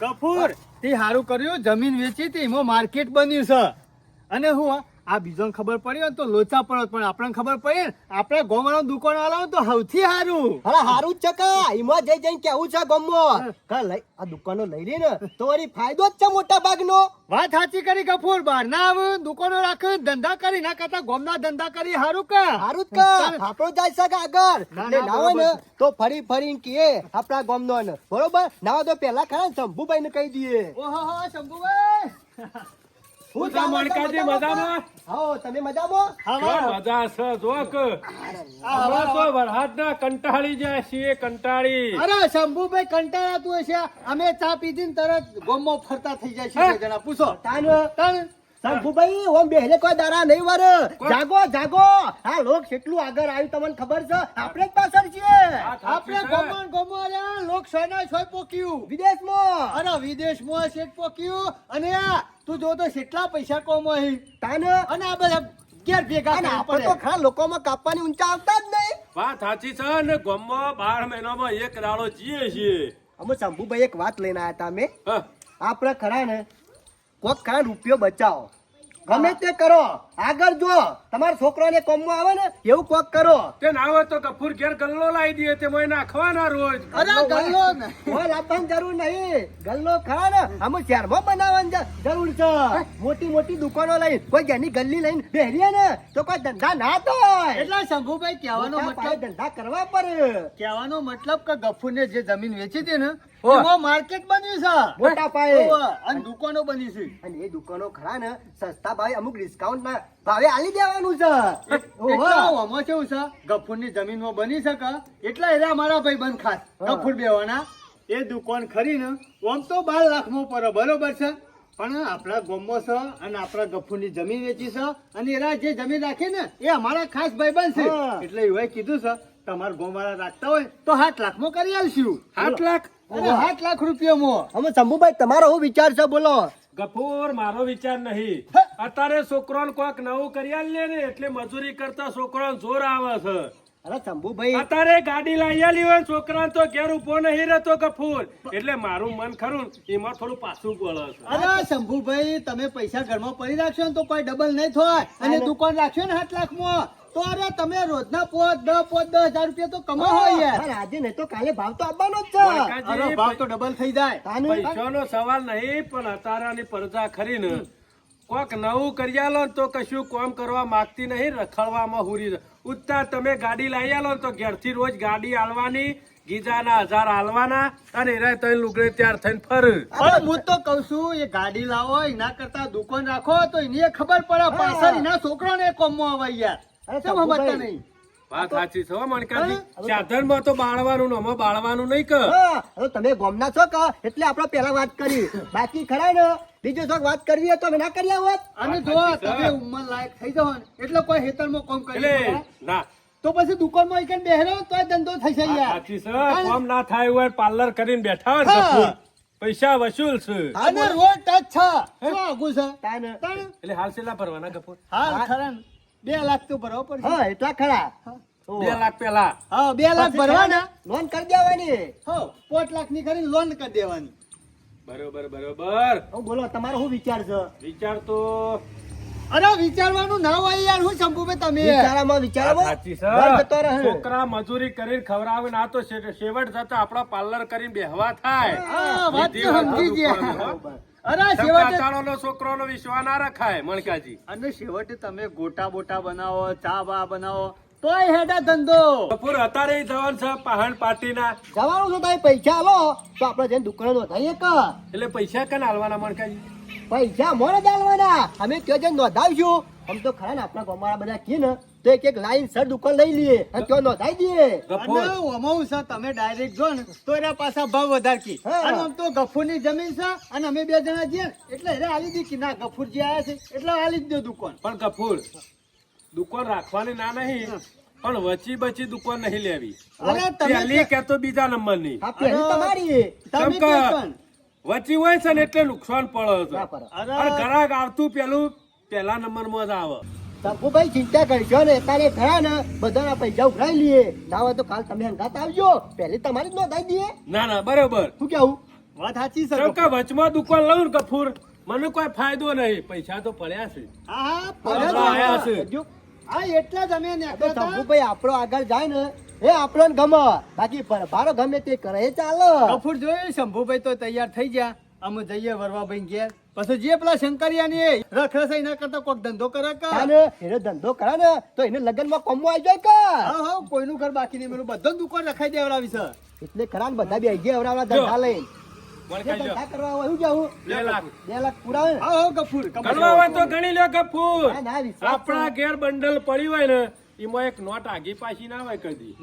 કપૂર તે સારું કર્યું જમીન વેચી હતી એમાં માર્કેટ બન્યું છે. અને હું આ બીજોને ખબર પડી હોય તો લોચા પડત પણ આપણને ખબર પડી ને આપણે ગોમાનો દુકાન વાળા તો સૌથી સારું. અરે સારું જ છે કા. એમાં જઈ જઈને કેવું છે ગમો કા લઈ આ દુકાનો લઈ લે ને તો વળી ફાયદો જ છે મોટા ભાગનો. વાત સાચી કરી કપૂર બહાર ના આવ દુકાનો રાખ ધંધા કરી ના કરતા ગોમના ધંધા કરી સારું કા? સારું જ કા. આપણો જાય છે આગળ? ના, ને ના, ના હોય ને તો ફરી ફરીને કે આપણા ગોમનો ને. બરોબર? ના તો પેલા ખરા શંભુભાઈ ને કહી દઈએ. ઓહો શંભુભાઈ. હું બધા મણકાજી મજામાં? હા તમે મજામાં? કેવા મજા છે જો કે તો વરસાદના કંટાળી જાય છીએ કંટાળી. અરે શંભુભાઈ કંટાળાતું હશે. અમે ચા પીધી ને તરત ગોમો ફરતા થઈ જાય છે જણા. પૂછો. તાન તાન. શંભુભાઈ ઓમ બેહલે કોઈ દારા નહીં વર. જાગો જાગો. આ લોક કેટલું આગળ આવ્યું તમને ખબર છે? આપણે જ પાછળ છીએ. આપણે છે. ગોમન લોક સોના સોય પોક્યું. વિદેશમાં. અરે વિદેશમાં શેઠ પોક્યું. અને તું જો તો કેટલા પૈસા કમાઈ તાને. અને આ બધા ઘેર ભેગા આપણે તો ખરા લોકોમાં કાપવાની ઊંચા આવતા જ નહીં. વાત સાચી છે ને ગામમાં બાર મહિનામાં એક દાડો જીએ છીએ. અમે શંભુભાઈ એક વાત લઈને આવ્યા હતા અમે. આપણે ખરા ને કોક ખરા રૂપિયો બચાવો. ગમે તે કરો. આગળ જો તમારા છોકરાને કોમમાં આવે ને એવું કોક કરો. તે ના હોય તો કપૂર ઘેર ગલ્લો લાવી દે તે મોય નાખવાના રોજ. અરે ગલ્લો ને કોઈ લાવવાની જરૂર નહીં. ગલ્લો ખા ને અમે શહેરમાં બનાવવાની જ- જરૂર છે. મોટી મોટી દુકાનો લઈ કોઈ જેની ગલ્લી લઈને બેરીએ ને તો કોઈ ધંધા ના તો એટલે શંભુભાઈ કહેવાનો મતલબ ધંધા કરવા પડે. કહેવાનો મતલબ કે ગફુરને જે જમીન વેચી હતી ને. એમાં માર્કેટ બન્યું છે. મોટા પાયે. અને દુકાનો બની છે. અને એ દુકાનો ખરા ને સસ્તા ભાવે અમુક ડિસ્કાઉન્ટ ના ભાવે આલી દેવાનું છે. ઓહો. એટલા આમાં કેવું છે? ગફુરની જમીનમાં બની શકે એટલા એરા મારા ભાઈ બંધ ખાસ ગફુર બેવાના. એ દુકાન ખરીને આમ તો બાર લાખમાં પર બરોબર છે? પણ આપણા ગોમો છે અને આપણા ગફુરની જમીન વેચી છે અને એના જે જમીન રાખે ને એ અમારા ખાસ ભાઈબંધ છે. એટલે એવાય કીધું છે તમારા ગામવાળા રાખતા હોય તો સાત લાખમાં કરી આલશું. આઠ લાખ? સાત લાખ રૂપિયામાં અમે શંભુભાઈ તમારો શું વિચાર છે બોલો. ગફુર મારો વિચાર નહીં. અત્યારે છોકરો કોઈક નવું કરી લે ને એટલે મજૂરી કરતા છોકરો જોર આવે છે. અરે શંભુભાઈ. અત્યારે ગાડી લાવી આલી હોય છોકરા તો ઘેર ઊભો નહીં રહેતો કફૂર એટલે મારું મન ખરું એમાં થોડું પાછું બોલો અરે શંભુભાઈ તમે પૈસા ઘરમાં પડી રાખશો ને તો કોઈ ડબલ નહીં થાય. અને દુકાન રાખશો ને સાત લાખમાં. તો અરે તમે રોજના પોત દસ પોત દસ હજાર રૂપિયા તો કમાવો યાર. આજે નહીં તો કાલે ભાવ તો આપવાનો જ છે. અરે ભાવ તો ડબલ થઈ જાય. પૈસાનો સવાલ નહીં પણ અતારાની પરજા ખરી ને કોક નવું કરી આલો તો કશું કોમ કરવા માંગતી નહીં રખડવામાં હુરી ઉત્તા તમે ગાડી લઈ આલો તો ઘેરથી રોજ ગાડી આલવાની ગીજાના હજાર આલવાના અને એરા તઈ લુગડે ત્યાર થઈને ફર. હું તો કઉ છું એ ગાડી લાવો એના કરતા દુકાન રાખો તો એની એ ખબર પડે પાછળ એના છોકરાને કોમમાં આવે યાર. અરે કેમ સમજતા નહીં વાત સાચી છે મણકાજી સાધનમાં તો બાળવાનું ને બાળવાનું નહીં કે હવે તમે ગોમના છો કા? એટલે આપણે પેલા વાત કરી. બાકી ખરા ને? બીજો શોખ વાત કરવી તો અમે ના કરી આવત અને જો વાત સાચી છે. તમે ઉંમર લાયક થઈ જાઓ એટલે કોઈ હેતરમાં કોમ કરી ના. તો પછી દુકાનમાં એક બેહરો તો ધંધો થઈ જાય સાચી છે. કામ ના થાય હોય પાર્લર કરીને બેઠા હોય પૈસા વસૂલ છે. અને રોડ ટચ છે. શું આગું છે? એટલે હાલ સેલા ભરવાના કપૂર હા ખરા. બે લાખ તો ભરવા પડશે. હા એટલા ખરા? બે લાખ પેલા. હા બે લાખ ભરવાના. લોન કરી દેવાની. હો પોત લાખની કરી લોન કરી દેવાની. બરોબર બરોબર. હું બોલો તમારો શું વિચાર છે? વિચાર તો અરે વિચારવાનું ના હોય યાર હું શંભુભાઈ તમે. વિચારામાં વિચારામાં સાચી રહે. છોકરા મજૂરી કરીને ખવડાવે ના આ તો શેવટ જતા આપડા પાર્લર કરીને બેહવા થાય. વાત સમજી ગયા. અરે છેવટે છોકરોનો વિશ્વાસ ના રખાય મણકાજી. અને છેવટે તમે ગોટા બોટા બનાવો ચા બા બનાવો તોય હેડા ધંધો. બપોર અત્યારે ય જવાન છે પહાણ પાર્ટીના જવાનું છે તમે પૈસા આલો. તો આપણે જઈને દુકાન નોંધાઈએ કા એટલે પૈસા કને આલવાના મણકાજી? પૈસા મોડે ચાલવાના અમે ત્યાં જઈને નોંધાવશું. આમ તો ખરા ને આપણા ગોમાળા બધા કહે ને તો એક એક લાઈન સર દુકાન લઈ લઈએ અને ત્યાં નોંધાઈ દઈએ ગફુર સર તમે ડાયરેક્ટ જો ને તો એના પાછા ભાવ વધારકી કી અને આમ તો ગફુરની જમીન છે અને અમે બે જણા જઈએ એટલે એને આલી દી કે ના ગફુરજી આવ્યા છે એટલે આલી જ દો દુકાન. પણ ગફુર દુકાન રાખવાની ના નહીં પણ વચી બચી દુકાન નહીં લેવી. અરે તમે પહેલી કે તો બીજા નંબરની. ની પેલી તમારી. વચી હોય છે ને એટલે નુકસાન પડે છે. અને ગ્રાહક આવતું પેલું પેલા નંબરમાં જ આવે. શંભુભાઈ ચિંતા કરશો ને તારે ખરા ને બધાના પૈસા ઉઘરાઈ લઈએ. ના હોય તો કાલ તમે અંગાત આવજો. પહેલી તમારી જ નોંધાઈ દઈએ. ના ના બરોબર. શું કેવું? વાત સાચી છે કેમ કે વચમાં દુકાન લઉં ને કફૂર મને કોઈ ફાયદો નહીં. પૈસા તો પડ્યા છે. હા હા હા, પડે છે. હા એટલા જ અમે નીકળ્યા આપણો આગળ જાય ને એ આપણને ગમે. બાકી ભારો ગમે તે કરે ચાલો. કફૂર જોઈએ જોયું શંભુભાઈ તો તૈયાર થઈ ગયા. અમે જઈએ વરવાભાઈ ઘેર. પછી જે પેલા શંકરિયાની રખરસાઈ એના કરતા કોઈક ધંધો કરે કે? અને એને ધંધો કરે ને તો એને લગ્નમાં કોમો આવી જાય કે? હા હા કોઈનું ઘર બાકી નહીં મેલું બધો દુકાન રખાઈ દેવડાવી છે. એટલે ખરા બધા બી ગયા અવરાવરા ધંધા કરવા બે લાખ. બે લાખ પૂરા હા હા ગણવા તો ગણી લ્યો ના, આપણા ઘેર બંડલ પડ્યું હોય ને એમાં એક નોટ આગી પાછી ના હોય કદી.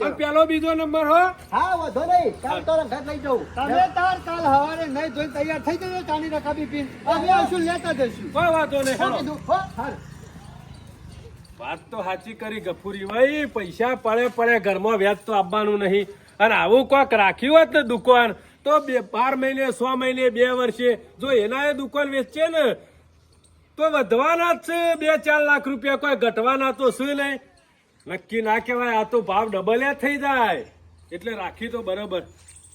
તમે પેલો બીજો નંબર હો. હા વાંધો નહીં કાલ તો ઘર લઈ જવું. તમે તાર કાલ હવારે નહીં ધોઈને તૈયાર થઈ જજો ચાની રકાબી પીન અમે આવશું લેતા જઈશું. કોઈ વાંધો નહીં. વાત તો સાચી કરી ગફુરી ભાઈ. પૈસા પડે પડે ઘરમાં વ્યાજ તો આપવાનું નહીં. અને આવું કોક રાખ્યું હોત ને દુકાન તો બે બાર મહિને સો મહિને બે વર્ષે જો એના એ દુકાન વેચશે ને તો વધવાના જ છે. બે ચાર લાખ રૂપિયા કોઈ ઘટવાના તો શું નહીં નક્કી ના કહેવાય. આ તો ભાવ ડબલ થઈ જાય. એટલે રાખી તો બરોબર.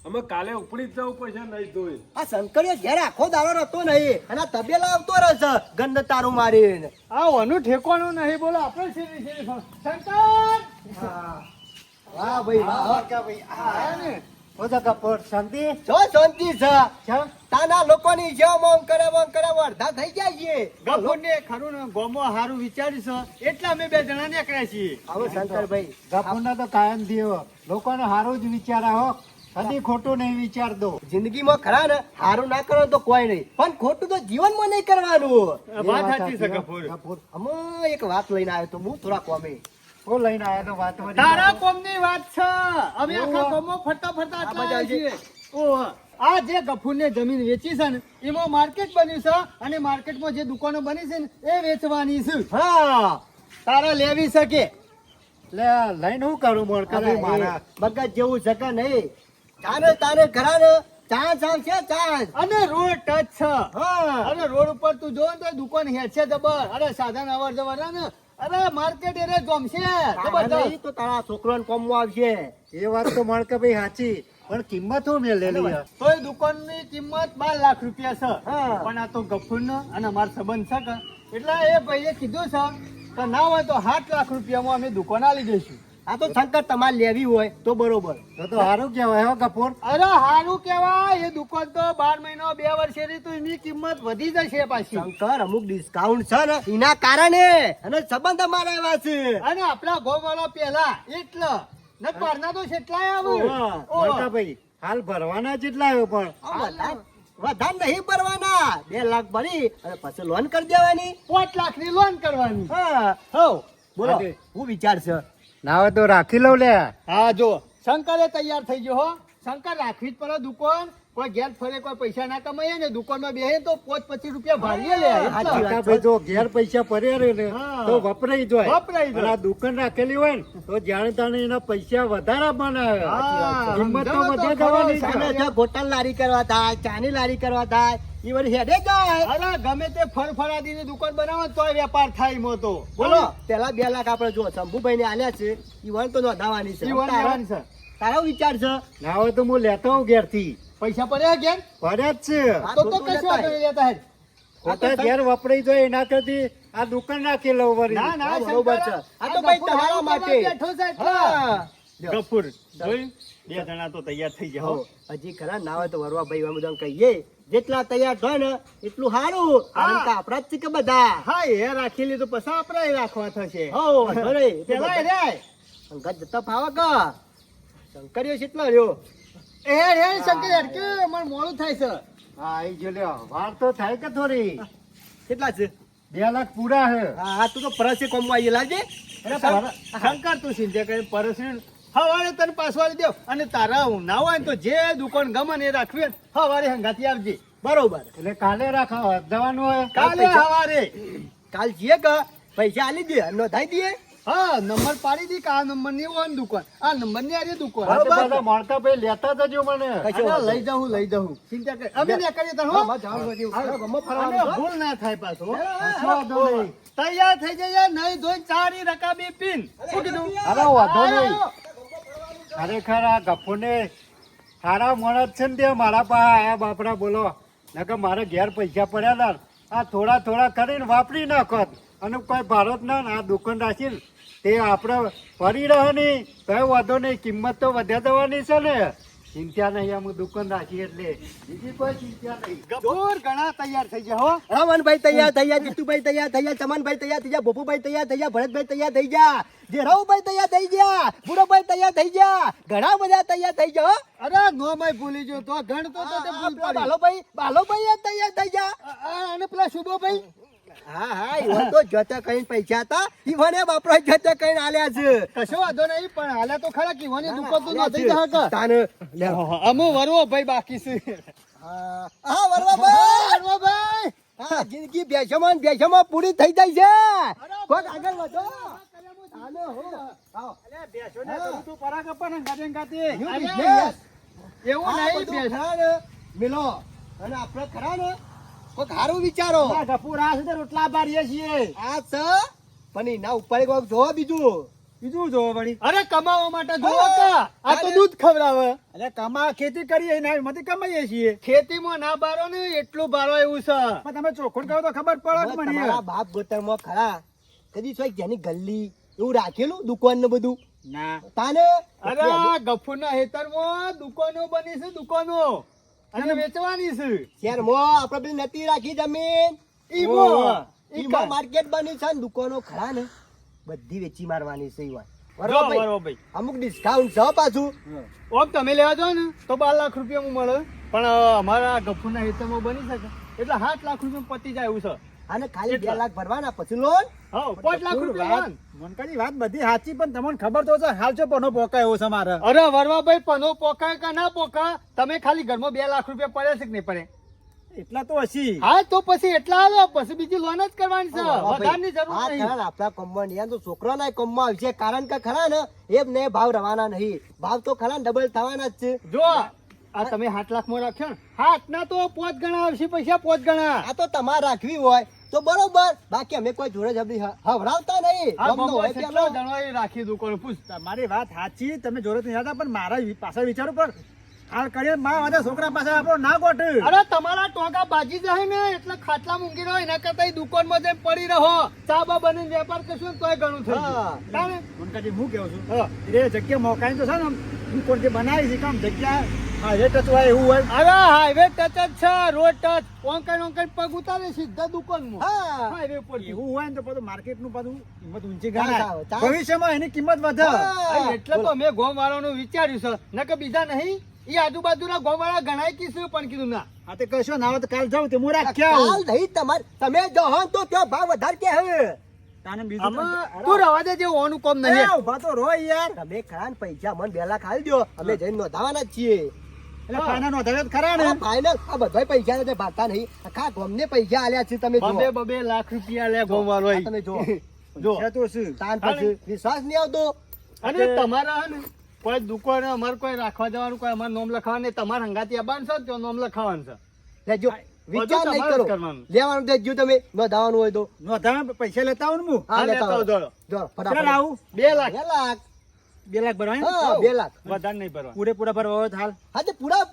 અમે કાલે ઉપડી જ જવું પડશે નહીં ધોઈ આ શંકરીયો ઘેર આખો દાડો રહેતો નહીં. અને આ તબેલા આવતો રહેશે ગંદ તારું મારીને. આ ઓનું ઠેકવાનું નહીં. બોલો આપણે શેરી શેરી શંકર! વાહ ભાઈ વાહ. આયા ને? જો શાંતિ છે. તાના લોકોની જેમ ઓમ કરે ઓમ કરે અડધા થઈ જાય છે ગફુરને ખરું ગોમો હારું વિચાર્યું છે. એટલે અમે બે જણા નીકળ્યા છીએ. આવો શંકરભાઈ. ગફુરને તો કાયમ દેવો લોકોને સારું જ વિચારા હો. કદી ખોટું નહીં વિચાર દો જિંદગીમાં ખરા ને સારું ના કરો તો કોઈ નહીં. પણ ખોટું તો જીવનમાં નહીં કરવાનું. વાત સાચી છે અમે એક વાત લઈને આવ્યો તો હું થોડા કોમે ઓ લઈને આયા તો વાત વળી. તારા કોમની વાત છે. અમે આખા કોમો ફરતા ફરતા આ આટલા બધા આવ્યા છીએ. ઓહો. આ જે ગફુરને જમીન વેચી છે ને એમાં માર્કેટ બન્યું છે અને માર્કેટમાં જે દુકાનો બની છે ને એ વેચવાની છે. હા તારા લેવી શકે લે લઈને હું કરું ભાઈ મારા મગજ જેવું શકે નહીં? તારે તારે ખરા ને ચાન્સ આવશે ચાન્સ અને રોડ ટચ છે. હા. અરે રોડ ઉપર તું જો ને તો દુકાન છે જબર. અરે સાધન અવર જવર ને અરે માર્કેટ એરે ગમશે. તો તારા છોકરાને કોમવા આવશે. એ વાત તો મોડકા ભાઈ સાચી. પણ કિંમત હું મેલેલી હે. તો એ દુકાનની કિંમત બાર લાખ રૂપિયા છે. પણ આ તો ગફુરનો અને અમારો સંબંધ છે કે? એટલે એ ભાઈએ કીધું છે કે ના હોય તો સાત લાખ રૂપિયામાં અમે દુકાન આલી દઈશું. આ તો શંકર તમારે લેવી હોય તો બરોબર. તો તો સારું કહેવાય હો કપૂર. અરે સારું કેવાય એ દુકાન તો બાર મહિનો બે વર્ષે તો એની કિંમત વધી જશે પાછી. શંકર અમુક ડિસ્કાઉન્ટ છે ને એના કારણે અને સંબંધ અમારા એવા છે. અને આપણા ગોવાળો પેલા એટલે. ને પારના તો કેટલાય આવે. ભાઈ હાલ ભરવાના જેટલા આવ્યો પણ. વધારે. નહીં ભરવાના. બે લાખ ભરી અને પછી લોન કરી દેવાની. પાંચ લાખની લોન કરવાની. હા. હો બોલો. હું વિચાર છે ના હોય તો રાખી લઉં લે. હા, જો. શંકરે તૈયાર થઈ ગયો હો. શંકર, રાખવી જ પડે દુકાન. કોઈ ઘેર ફરે કોઈ પૈસા ના કમાય ને દુકાનમાં બેહે તો પોચ પચીસ રૂપિયા ભાડીએ લે. ભાઈ જો ઘેર પૈસા પડ્યા રે ને તો વપરાઈ જાય વપરાઈ જાય. આ દુકાન રાખેલી હોય ને તો જાણે તાણે એના પૈસા વધારા હા, કિંમત તો વધે જવાની હોટલ લારી કરવા થાય ચાની લારી કરવા થાય ઈ વળી હેડે જાય. અરે ગમે તે ફરફરાદીની દુકાન બનાવો તો તોય વેપાર થાય મો તો. બોલો. પેલા બે લાખ આપણે જો શંભુભાઈ ને આલ્યા છે. ઈ વણ તો નોંધાવાની છે. તારો- વિચાર છે? ના હોય તો હું લેતો હોઉં ઘેરથી. પૈસા પડ્યા ઘેર પડ્યા જ છે. તો તો કશું આગળ લેતા હેડ. ખોટા ઘેર વપરાઈ જાય એના કરતી આ દુકાન નાખી લઉં વરી ના ના બરોબર છે. આ તો ભાઈ તમારા માટે. બેઠો છે હા. ગફુર. જોઈ? બે જણા તો તૈયાર થઈ ગયા હો. હો, હજી ખરા ના હોય તો વરવા ભાઈ અમે કહીએ. જેટલા તૈયાર થાય ને એટલું સારું કારણ કે આપણા જ છે કે બધા? હા એ રાખી લીધું પછી આપણે રાખવા થશે. હો તો પેલા રે. ગજ જતા ફાવે કા શંકરીઓ કેટલો રહ્યો? એ રે શંકર મોડું થાય છે. હા એ જો લ્યો વાર તો થાય કે થોડી? કેટલા છે? બે લાખ પૂરા હે હા હા, તું તો પરસે કોમવા આવીએ લાવજે અરે પર- શંકર તું ચિંતા કરી પરસરી હવારે તને પાસવાડી દેવ અને તારા ના હોય તો જે દુકાન ગમે ને એ રાખવી હવારે હંગાથી આવજે. બરોબર. એટલે કાલે રાખા જવાનું હોય. કાલે પૈસા- હવારે. કાલ જીએ કે પૈસા આલી દે નોંધાઈ દઈએ. હા નંબર પાડી દી કે આ નંબરની હોય દુકાન. આ નંબરની આરી દુકાન. બરોબર. મોણકા ભાઈ લેતા જજો મને. લઈ જાઉં લઈ જાઉં. ચિંતા કરી. અમે ને કરીએ તને હો. ગમો ભૂલ ના થાય પાછું. તૈયાર થઈ જઈએ નહીં ધોઈ ચારી રકાબી પીન. શું કીધું? અરે વાંધો નહીં. ખરેખર આ ગફુને સારા માણસ છે ને તે મારા પાસે આયા બાપડા બોલો. નકર મારે ઘેર પૈસા પડ્યા ના આ થોડા થોડા કરીને વાપરી નાખો અને કોઈ ભારત ના આ દુકાન રાખીને તે આપણે ફરી કઈ વાંધો નહીં કિંમત તો વધ્યા દેવાની છે ને ચિંતા નહીં આમ દુકાન રાખી એટલે બીજી કોઈ ચિંતા નહીં ગફુર ઘણા તૈયાર થઈ ગયા હો રમણભાઈ તૈયાર થઈ ગયા જીતુભાઈ તૈયાર થઈ ગયા ચમનભાઈ તૈયાર થઈ ગયા ભોપુભાઈ તૈયાર થઈ ગયા ભરતભાઈ તૈયાર થઈ ગયા જેરાવભાઈ તૈયાર થઈ ગયા બુડોભાઈ તૈયાર થઈ ગયા ઘણા બધા તૈયાર થઈ ગયા અરે નો મેં ભૂલી ગયો તો ગણ તો તે ભૂલ આપણા બાલોભાઈ બાલોભાઈ તૈયાર થઈ ગયા અને પેલા શુભોભાઈ હા હા ઈવન તો જતા કઈ પૈસા હતા ઈવને બાપરો જતા કઈ આલ્યા છે. કશો વાંધો નહીં પણ હાલે તો ખરા કીવાની દુકાન તો નથી જહા કા તાને અમુ વરવો ભાઈ બાકી છે. હા હા વરવાભાઈ વરવાભાઈ હા જિંદગી બેસમાં બેસમાં પૂરી થઈ જાય છે. કોક આગળ વધો. તાને હો. આવો. You અરે, business. એવું નહીં બેસ- ને, મિલો. અને આપણે ખરા ને. કોક હારું વિચારો. આ છે પણ એના ઉપર વાર જોવો બીજું. બીજું જોવો વળી. અરે કમાવા માટે જોવો આ તો દૂધ ખવડાવે. અરે કમા ખેતી કરીએ ને એમાંથી કમાઈએ છીએ. ખેતીમાં ના બારો ને એટલું બારો એવું છે. પણ તમે ચોખણ કરો તો ખબર પડે મને. તમારા બાપ ગોતરમાં ખરા. કદી સોય જેની ગલ્લી એવું રાખેલું દુકાન ને બધું? ના. તાને? અરે ગફુરના હેતરમાં દુકાનો બની છે દુકાનો. અને વેચવાની છે. શહેરમાં આપણે બધી નથી રાખી જમીન. ઈમો ઈમાં માર્કેટ બની છે ને દુકાનો ખરા ને. બધી વેચી મારવાની છે ઈવા બરોબર અમુક ડિસ્કાઉન્ટ છે પાછું. ઓમ તમે લેવા જાઓ ને તો બાર લાખ રૂપિયામાં મળે. પણ અમારા ગફુરના હિસાબમાં બની શકે. એટલે સાત લાખ રૂપિયા પતી જાય એવું છે. અને ખાલી બે લાખ ભરવાના પછી લોન? પાંચ લાખ રૂપિયા મનકાની વાત બધી સાચી પણ તમને ખબર તો છે હાલ છો પનો પોકાય એવો છે મારે. અરે વરવાભાઈ પનો પોકાય કે ના પોકા તમે ખાલી ઘરમાં બે લાખ રૂપિયા પડે છે કે નહીં પડે એટલા તો હશી. હા તો પછી એટલા આલો પછી બીજી લોન જ કરવાની છે. વધારની જરૂર નહીં. આપણા કોમમાં નહીં. તો તો છોકરાના કોમમાં આવશે કારણ કે ખરા ને એમ ને ભાવ રવાના નહીં. ભાવ તો ખરા ડબલ થવાના જ છે. જો આ તમે સાત લાખમાં રાખ્યો ને. હાથ ના તો પોચ ગણા આવશે પૈસા પોચ ગણા. આ તો તમારે રાખવી હોય. તો બરોબર. બાકી અમે કોઈ જોડે જબરી હવરાવતા નહીં. આ રાખી દુકાન. પૂછ તમારી વાત સાચી તમે જોડે નહીં હતા પણ મારા પાછળ વિચારો પણ હાલ કરીએ. માં વાદા છોકરા પાસે આપણો ના ગોઠ. અરે તમારા ટોગા બાજી જાય ને એટલે ખાટલા મૂકી રહ્યો એના કરતા ઈ દુકાનમાં જઈને પડી રહો. ચાબા બની વેપાર કરશું તોય ઘણું થઈ હા. ગયું હું કેવું છું? એ જગ્યા મોકાઈ તો છે ને દુકાન જે બનાવી છે કામ જગ્યા એવું હોય. અરે હાઈવે ટચ જ છે રોડ ટચ ઓંકણ ઓંકણ પગ ઉતારે સીધા દુકાનમાં. હા. હાઈવે ઉપર એવું હોય ને તો માર્કેટનું બધું કિંમત ઊંચી ગણાય. ચાલ, ચાલ. ભવિષ્યમાં એની કિંમત વધે એટલે તો મેં ગોમ વાળાનું વિચાર્યું છે. નકર બીજા નહીં. એ આજુબાજુના ગોમ વાળા ગણાય કીધું પણ કીધું ના. આ તે કશો ના તો કાલ જાવ તે હું રાખ્યા કાલ નહીં તમારે. તમે જો હો તો ત્યાં ભાવ વધારે કે હવે? તાને બીજું તો- તું રવા દે જે ઓનું કોમ નહીં. તો રહો યાર. તમે ખરા પૈસા મને બેલા ખાલી દો અમે જઈને નોંધાવાના જ છીએ. એટલે ફાયના નો ધરે ખરા ને? આ આ બધા પૈસા નથી ભાગતા નહીં. આખા ગોમને પૈસા આલ્યા છે તમે બબે બબે લાખ રૂપિયા લે ગોમ વાળો તમે જો જો તો શું? તાન પછી વિશ્વાસ નહીં આવતો? અને તમારા ને કોઈ દુકાન અમારે કોઈ રાખવા જવાનું કોઈ અમારે નોમ લખાવાનું નહીં. તમારે હંગાતી આવવાનું છે તો નોમ લખાવાનું છે. લેજો વિચાર નહીં કરો. લેવાનું દેજો તમે નોંધાવાનું હોય તો. નોંધાણા પૈસા લેતા આવું ને હું? હા લેતા ફટાફટ. બે લાખ. બે લાખ. બે લાખ ભરવા હા? બે લાખ. વધારે નહીં ભરવા. પૂરેપૂરા ભરવા હોય હાલ. હા તે પૂરા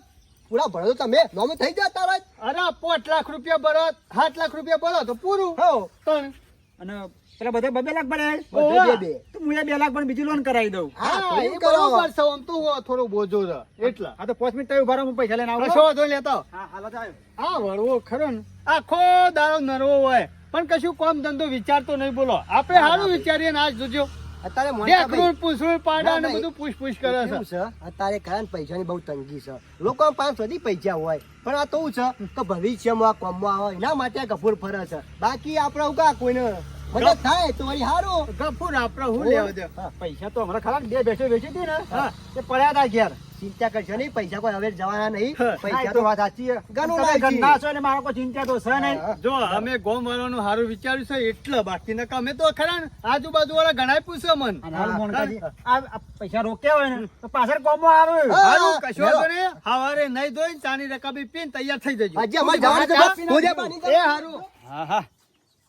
પૂરા ભરો તમે. નોમે થઈ જાય તારા અરે પાંચ લાખ રૂપિયા ભરો સાત લાખ રૂપિયા ભરો તો પૂરું. હો. ત્રણ અને પેલા બધા બે લાખ ભરે. બે બે. તો હું બે લાખ પણ બીજી લોન કરાવી દઉં. હા તો હા, એ કરો બરોબર છે આમ તો હું થોડો બોજો છે. એટલા. હા તો પાંચ મિનિટ તમે ભરો હું પૈસા લઈને આવું. છો વાંધો લેતો. હા હાલો તો આવ્યો. આ વળવો ખરો ને. આખો દાડો નરવો હોય. પણ કશું કામ ધંધો વિચારતો નહીં બોલો. આપણે સારું વિચારીએ ને આજ જોજો. અત્યારે મોટા પૂંછડું, પાડા ને બધું પૂછ પૂછ કરે છે. અત્યારે કારણ પૈસાની બહુ તંગી છે. લોકો પાંચ સુધી પૈસા હોય પણ આ તો છે? કે ભવિષ્યમાં કોમમાં આવે એના માટે કપૂર ગફૂર ફરે છે. બાકી આપણે કા કોઈને? મદદ થાય તો વળી સારું ગફુર આપણે હું લેવા દે? પૈસા તો હમણાં ખરા બે ભેંસો વેચી હતી ને હા. તે પડ્યા હતા ઘેર. ચિંતા કરશો નહીં પૈસા કોઈ હવે જવાના નહીં. પૈસા તો તો વાત સાચી છે. ગણું તમે નાખી. ગણના છો એટલે મારો કોઈ ચિંતા તો છે નહીં. જો અમે ગોમ વાળાનું સારું વિચાર્યું છે એટલે બાકી ન અમે તો ખરા આજુબાજુ વાળા ઘણા પૂછે મન પૈસા રોક્યા હોય ને તો પાછળ કોમો આવે. કશો લેવો. નહીં. હવારે નહીં ધોઈને ચાની રકાબી પીને તૈયાર થઈ જજો. એ હારું. હા હા.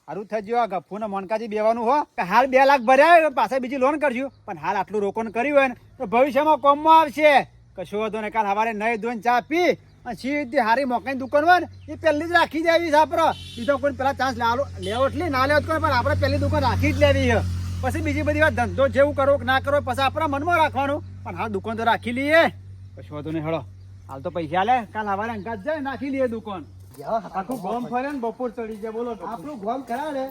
હારું ગયું. આ ગફ્ફુને મોનકાજી બેવાનું હો. કે હાલ બે લાખ ભર્યા પાસે બીજી લોન કરજો. પણ હાલ આટલું રોકણ કર્યું હોય ને, તો ભવિષ્યમાં કોમમાં આવશે. કશો હતો ને કાલ સવારે નહીં ધોઈને ચા પી અને સીધી હારી મોકાની દુકાન હોય ને, એ પહેલી જ રાખી દેવી છે આપણે. બીજો કોઈ પેલા ચાન્સ લાવો લેવો એટલે ના લેવો કોઈ, પણ આપણે પહેલી દુકાન રાખી જ લેવી છે. પછી બીજી બધી વાત ધંધો જેવું કરો કે ના કરો પછી આપણા મનમાં રાખવાનું. પણ હાલ દુકાન તો રાખી લઈએ. કશો વાંધો નહીં, હળો. હાલ તો પૈસા લે. કાલ સવારે અંગાત જાય, નાખી લઈએ દુકાન. આખું ગોમ ફરે ને બપોર ચડી જાય બોલો આપણું ગોમ ખરા ને?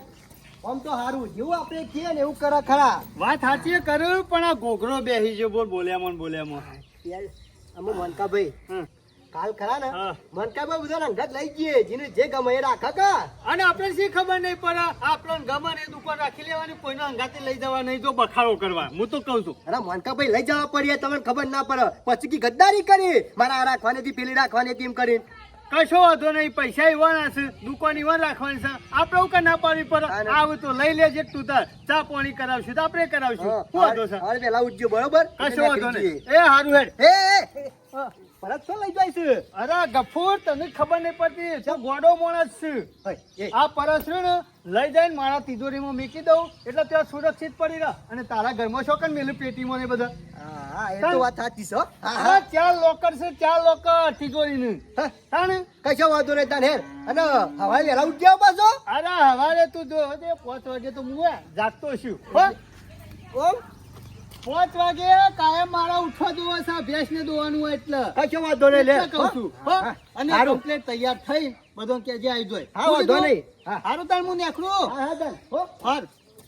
આમ તો સારું જેવું આપણે કહીએ ને એવું કરે ખરા. વાત સાચી કર્યું પણ આ ઘોઘરો બેસી છે બોલ બોલ્યામાં બોલ્યામાં. અમે મનકાભાઈ. હમ. કાલ ખરા ને? મનકાભાઈ બધા અંગત લઈ જઈએ જેને જે ગમે એ રાખે કા. અને આપણે શી ખબર નહીં પડે? આપણો ગમે એ દુકાન રાખી લેવાની કોઈનો અંગાથી લઈ જવા નહીં તો બખાડો કરવા. હું તો કહું છું. અરે મનકાભાઈ લઈ જવા પડીએ તમને ખબર ના પડે. પછી કી ગદ્દારી કરી મારા આ રાખવાની હતી પેલી રાખવાની હતી એમ કરીને. કશો વાંધો નહીં પૈસા ઈવાના છે દુકાન ઈવાન રાખવાની છે. આપણે એવું ના પાડવી પડે આવું તો લઈ લેજે તું તાર. ચા પાણી કરાવશું તો આપણે કરાવશું. શું વાંધો છે? પેલા ઉઠજો બરોબર? કશો વાંધો નહીં. એ હારું હેડ. એ, પરત શું લઈ જાય છે. અરે ગફૂર તને ખબર નહીં પડતી. તો ગોડો માણસ છે. આ પરસ ને લઈ જાય મારા તિજોરીમાં મૂકી દઉં એટલે ત્યાં સુરક્ષિત પડી રહે. અને તારા ઘરમાં શું મેલું પેટીમાં ને બધા? હા, એ તો વાત સાચી છે હો. ચાર લોકર છે ચાર લોકર તિજોરીનું. તાણે. કશો વાંધો નહીં તાને હેર અને હવાઈ વહેલા પાછો? અરે હવારે તું જો પાંચ વાગે તો હું જાગતો છું. ઓમ. પાંચ વાગે કાયમ મારા ઉઠવા જોવા છે અભ્યાસ ને દોવાનું હોય એટલે. કશો વાંધો નહીં લે. કહું છું અને કમ્પ્લેટ તૈયાર થઈ બધો કે જે આવી જોય. હા, વાંધો નહીં. હારું તાર હું નીકળું. હા, હા, હો. હાર.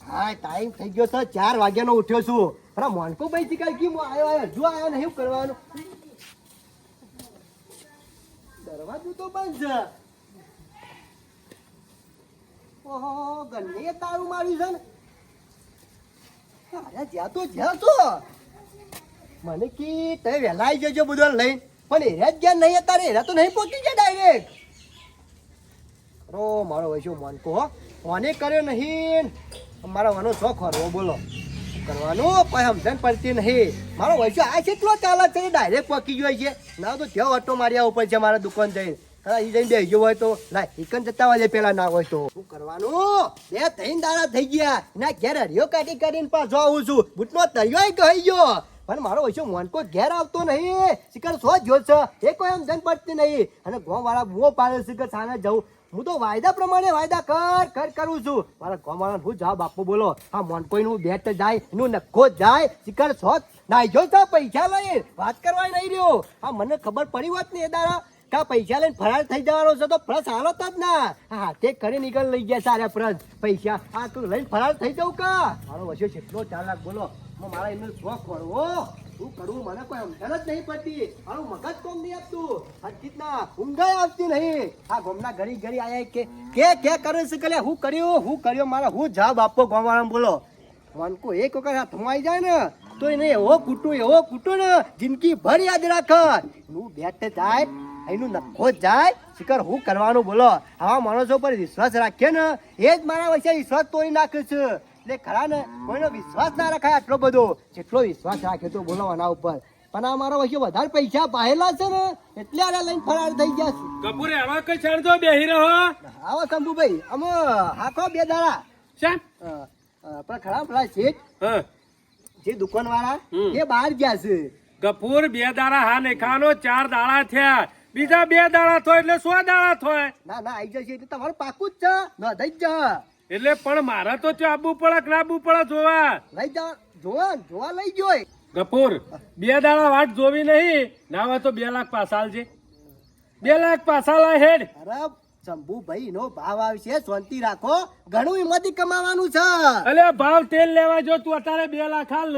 હા ટાઈમ થઈ ગયો છે ચાર વાગ્યાનો ઉઠ્યો છું. અરે મોનકો ભાઈ થી કઈ કેમ આવ્યો હજુ આવ્યો ને શું કરવાનું? દરવાજો તો બંધ છે. ઓહો ગન્ને તારું માર્યું છે ને. અરે જ્યાં તો જ્યાં તો મને કી તમે વહેલા આવી જજો બધું લઈને. પણ એરા જ ગયા નહીં અત્યારે, એરા તો નહીં પહોંચી ગયા ડાયરેક્ટ રો મારો વૈશો મન હો. કોને કર્યો નહીં? મારો વાનો શોખ હરવો બોલો. કરવાનું? કોઈ સમજણ પડતી નહીં. મારો વૈશો આ કેટલો ચાલે છે ડાયરેક્ટ પહોંચી ગયો છે. ના તો ત્યાં ઓટો માર્યા ઉપર છે મારા દુકાન જઈને. કદાચ ઈ જઈને બેસી ગયો હોય તો. લાય ચિકન જતા વાજે પેલા ના હોય તો. શું કરવાનું? બે ત્રણ દાડા થઈ ગયા. ના, ઘેર હરિયો કાઢી કાઢીને પાછો આવું છું. બુટનો તળિયો કહી ગયો. પણ મારો મોન મોનકો ઘેર આવતો નહીં. શિકર સો જો છે. એ કોઈ એમ જન પડતી નહીં. અને ગોમ વાળા બુઓ પાડે કે સાને જવું હું તો વાયદા પ્રમાણે વાયદા કર કર કરું છું. મારા ગોમ વાળા હું જવાબ આપો, બોલો. હા મોનકો નું બેટ જાય, એનું નખો જાય. શિકર સો નાઈ જો પૈસા લઈ વાત કરવા નહીં રહ્યો. હા, મને ખબર પડી વાત ને એ દાડા. કા પૈસા લઈને ફરાર થઈ જવાનો છે તો પ્રસ હાલો જ ના. હાથે કરી નીકળ લઈ ગયા સારા પ્રસ પૈસા આ તું લઈને ફરાર થઈ જવું કા? મારો વચ્ચે કેટલો લાખ બોલો. મારા એમનો શોખ પડવો શું કરવું મને કોઈ સમજણ જ નહીં પડતી. મારું મગજ કોમ નહીં આપતું. હરકીત ના ઊંઘાઈ આવતી નહીં. આ ગોમના ઘડી ઘડી આયા કે કે કે કરે છે કે હું કર્યું? હું કર્યો? મારા હું જવાબ આપો ગોમવાળા બોલો. વાનકો એક વખત હાથમાં આવી જાય ને, તો એને એવો કૂટું એવો કૂટું ને જિંદગી ભર યાદ રાખ. હું બેટ જાય એનું નખો જ જાય. શિકર હું કરવાનું બોલો? આવા માણસો પર વિશ્વાસ રાખીએ ને એ જ મારા વચ્ચે વિશ્વાસ તોડી નાખે છે. એટલે ખરા ને કોઈનો વિશ્વાસ ના રખાય આટલો બધો. જેટલો વિશ્વાસ રાખ્યો તો બોલો આના ઉપર. પણ આ મારા વચ્ચે વધારે પૈસા પાહેલા છે ને એટલે આને લઈને ફરાર થઈ ગયા છે. કપૂરે આવા કઈ છાણતો બેહી રહ્યો આવો શંભુભાઈ અમે હાકો બે દાડા. શેમ? પણ ખરા પેલા શેઠ હા. જે દુકાન વાળા એ બહાર ગયા છે. કપૂર બે દાડા હા ને ખાનો ચાર દાડા થયા. બીજા બે દાડા થો એટલે સો દાડા થાય. ના ના આવી જશે એટલે તમારું પાકું જ છે. ન થઈ જ. એટલે પણ મારે તો ત્યાં આબુ પડે કે આબુ પડે જોવા. લઈ જા. જોવા જોવા લઈ જોય. ગપુર બે દાડા વાટ જોવી નહીં. ના હોય તો બે લાખ પાસાલ છે બે લાખ પાસાલ હેડ. અરે શંભુભાઈ નો ભાવ આવશે. શાંતિ રાખો. ઘણું હિંમતી કમાવાનું છે. અલે ભાવ તેલ લેવા જો તું અત્યારે બે લાખ હાલ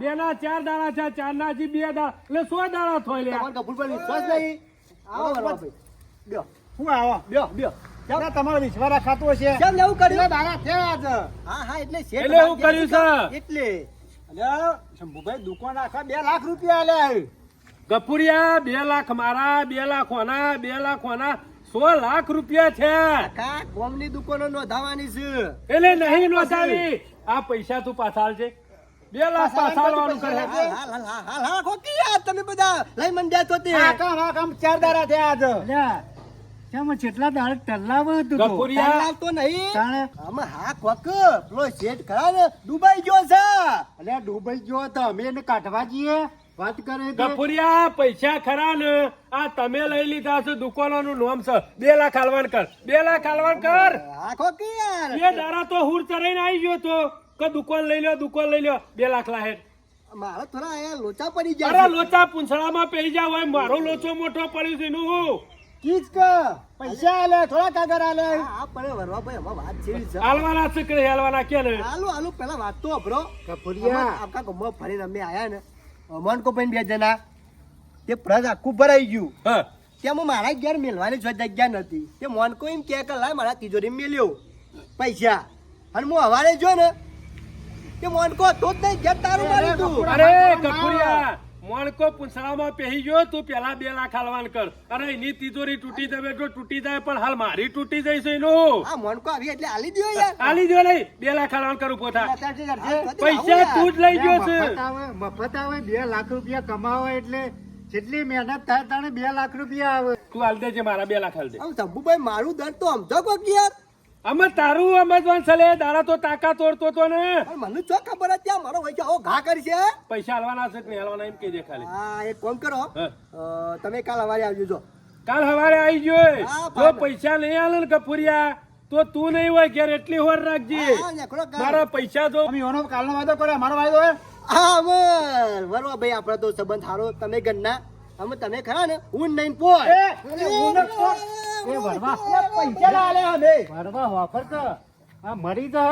બે ના ચાર દાડા છે ચાર ના જી બે દાડા. એટલે સો દાડા થાય લે તમારો કપૂર પર વિશ્વાસ નહીં. આવો બ્યો શું આવો? બ્યો બ્યો ના, તમારો વિશ્વાસ ખાતો હશે. કેમ લેવું કર્યું? દાડા થયા છે હા હા એટલે છે એટલે કર્યું છે. એટલે. અલ્યા શંભુભાઈ દુકાન આખા બે લાખ રૂપિયા આલ્યા ગફુરિયા બે લાખ મારા બે લાખ ઓના બે લાખ ઓના. સો લાખ રૂપિયા છે. કા કોમની દુકાનો નોંધાવાની છે. એટલે નહીં નોંધાવી. આ પૈસા તું પાછા છે બે લાખ પાછાલવાનું કરે. હાલ હાલ હાલ ખોકી યાર તમે બધા લઈ મંડ્યા તો તે. આ કામ આ કામ ચાર દારા થયા આજ. અલ્યા, કેમ જેટલા દાળ ટલ્લાવ હતું તો. ટલ્લાવ તો નહીં. તાણે. અમે હા કોક પેલો શેઠ ખરા ને દુબઈ ગયો છે. અલે દુબઈ ગયો તો અમે એને કાઢવા જઈએ. વાત કરે તે. ગફુરિયા પૈસા ખરા ને. આ તમે લઈ લીધા છે દુકાનોનું નામ છે. બે લાખ હાલવાન કર બે લાખ હાલવાન કર આખો કે યાર. એ દારા તો હુર ચરાઈને આવી ગયો તો. કે દુકાન લઈ લ્યો દુકાન લઈ લ્યો. બે લાખ લાહે. મારા થોડા અહીંયા લોચા પડી અરે લોચા પૂંછડામાં પડી જાવ હોય મારો લોચો મોટો પડ્યો છે એનું હું? કીચ કે. પૈસા આલે થોડા કાગર આલે. આ પડે વરવા ભાઈ હવે વાત છે. હાલવાના છે કે હાલવાના? કે ને હાલો હાલો પેલા વાત તો અભરો કપૂરિયા. આપકા ગમો ફરીને અમે આયા ને અમન કો પણ બે જણા. તે પ્રજ આખું ભરાઈ ગયું. હા. તેમાં મારા ઘેર મેલવાની જો જગ્યા નથી તે મોનકો એમ કે કે લાય મારા તિજોરી મેલ્યો. પૈસા. અને હું હવારે જો ને તે મોનકો તો જ નહીં તારું મારી તું અરે કપૂરિયા મોણકો પૂંછડામાં પહેરી ગયો તું પેલા બે લાખ હાલવાન કર. અરે એની તિજોરી તૂટી જાય જો તૂટી જાય પણ હાલ મારી તૂટી જાય છે એનું. આ મોનકો આવી એટલે હાલી દો યાર. હાલી દો નહીં બે લાખ હાલવાન કરું પોતા પૈસા તું જ લઈ ગયો મફત છે આવે મફત આવે બે લાખ રૂપિયા કમાવા એટલે જેટલી મહેનત થાય તાણે બે લાખ રૂપિયા આવે. તું હાલ દેજે મારા બે લાખ હાલ દે. આમ મારું દર તો સમજો કોક યાર. અમે તારું સમજવાનું છે દાડા તો તાકા તોડતો તો ને. પણ મને ચો ખબર હતી? આ મારો ભાઈ આવો ઘા કરશે પૈસા હાલવાના છે કે નહીં હાલવાના એમ કહેજે ખાલી. હા એક કોમ કરો. તમે કાલ હવારે આવજો જો. કાલ હવારે આવી ગયો હા, જો પૈસા નહીં હાલે ને કપૂરિયા તો તું નહીં હોય ઘેર એટલી હોર રાખજે. મારા પૈસા જો. અમે ઓનો કાલનો વાયદો કરે મારો વાયદો હે? હા અમર વરવા ભાઈ આપણો તો સંબંધ સારો. તમે ગણના અમે તમે ખરા ને હું નહીં એ, ન પૈસા ના અમે. વાપર તો. આ મરી તો.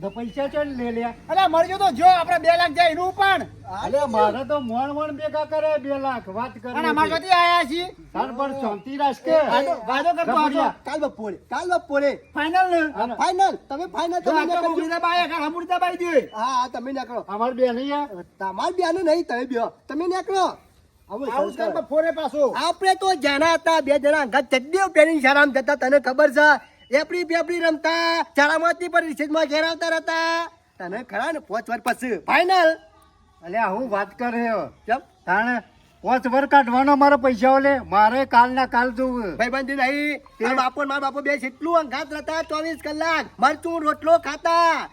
તો પૈસા ચલ લે લ્યા? અરે મરજો તો જો આપણે બે લાખ જાય એનું પણ. અરે મારે તો મોણ મોણ ભેગા કરે બે લાખ વાત કરે અને અમાર ક્યાંથી આયા છીએ. તાર પર શાંતિ રાખ વાયદો કરતો હતો. કાલ બપોરે કાલ બપોરે. ફાઇનલ ને? ફાઇનલ તમે ફાઇનલ તમે ના કરો. મુગીના બાયા કાલ હમુરતા બાઈ દે. હા તમે તમે કરો અમાર બે નહીં? તમાર બે નહીં તમે બે તમે ના અમે આવું સંસ્કાર. કામ ફોરે પાછો. આપણે તો જાણા હતા બે જણા અંગાત ચડ્ડીઓ પહેરીને શાળામાં જતા તને ખબર છે? એપડી પેપડી રમતા શાળામાંથી પર રિસેસમાં ઘેર આવતા હતા તને ખરા ને પાંચ વાર પછી. ફાઇનલ અલ્યા હું વાત કરે હો. તાણે પાંચ વર કાઢવાનો મારો પૈસા ઓલે મારે કાલ ના કાલ જોવું. ભાઈબંધી નહીં તારા બાપો મારા બાપો બે જેટલું અંગાત રહેતા ચોવીસ કલાક મરચું રોટલો ખાતા.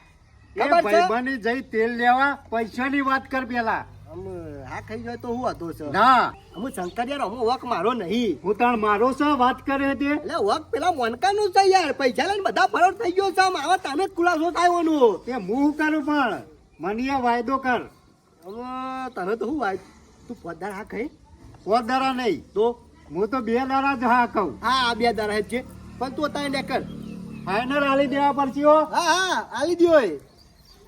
ભાઈબંધી જઈ તેલ લેવા પૈસાની વાત કર પેલા. આમ હા ખાઈ જાય તો હું હતો છે. ના. હું શંકરિયા હું વક મારો નહીં. હું તાણ મારો છો વાત કરે તે. એટલે વક પેલા મોનકાનું છે યાર. પૈસા લઈને બધા ફરોડ થઈ ગયો છે. આવા તને જ ખુલાસો થાય તે હું કરું પણ? મને વાયદો કર. હવે તને તો હું વાય તું પદાર હા ખાઈ પોદારા નહીં. તો? હું તો બે દારા જ હા કહું. હા આ બે દારા છે. પણ તું અત્યારે ને કર ફાઈનલ આલી દેવા પડશે હો. હા હા આલી. આ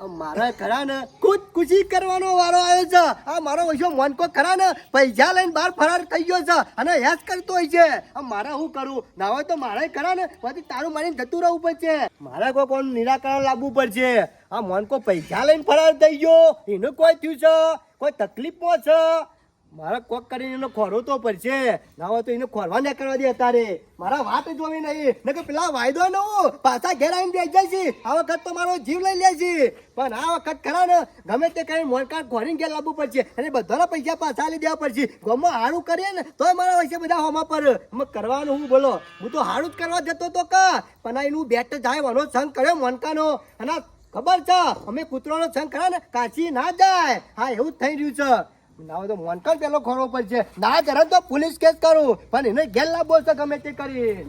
મારા ખરા ને ખુદ ખુશી કરવાનો વારો આવ્યો છે. આ મારો મન મોનકો ખરા ને પૈસા લઈને બહાર ફરાર થઈ ગયો છે. અને હેસ કરતો હોય છે. આ મારે શું કરું? ના હોય તો મારે ખરા ને પછી તારું મારીને જતું રહેવું પડશે. મારે કોઈ કોણ નિરાકરણ લાવવું પડશે? આ મોનકો પૈસા લઈને ફરાર થઈ ગયો. એનું કોઈ થયું છે? કોઈ તકલીફમાં છે? મારે કોક કરીને એનો ખોરો તો પડશે. ના તો એને ખોરવા ના કરવા દે અત્યારે. મારા વાત જોવી નહીં. ને કે પેલા વાયદો ન પાછા ઘેર આવીને બેસી જાય છે. આ વખત તો મારો જીવ લઈ લે છે પણ આ વખત ખરા ને, ગમે તે કરીને મોનકાર ખોરીને ઘેર લાવવું પડશે. અને બધાના પૈસા પાછા લઈ દેવા પડશે. ગમમાં હારું કરીએ ને, તોય મારા પૈસા બધા હોમા પર. કરવાનું હું બોલો. હું તો હારું જ કરવા જતો તો કા. પણ આ એનું બેટ જાય, વાનો સંગ કર્યો મોનકાનો. અને ખબર છે, અમે કૂતરોનો સંગ ખરા ને, કાચી ના જાય. હા, એવું જ થઈ રહ્યું છે. ના તો મોનકર પેલો ખોરવો પડશે ના કરે તો પોલીસ કેસ કરું. પણ એને ઘેર લાવવો છે ગમે તે કરીને.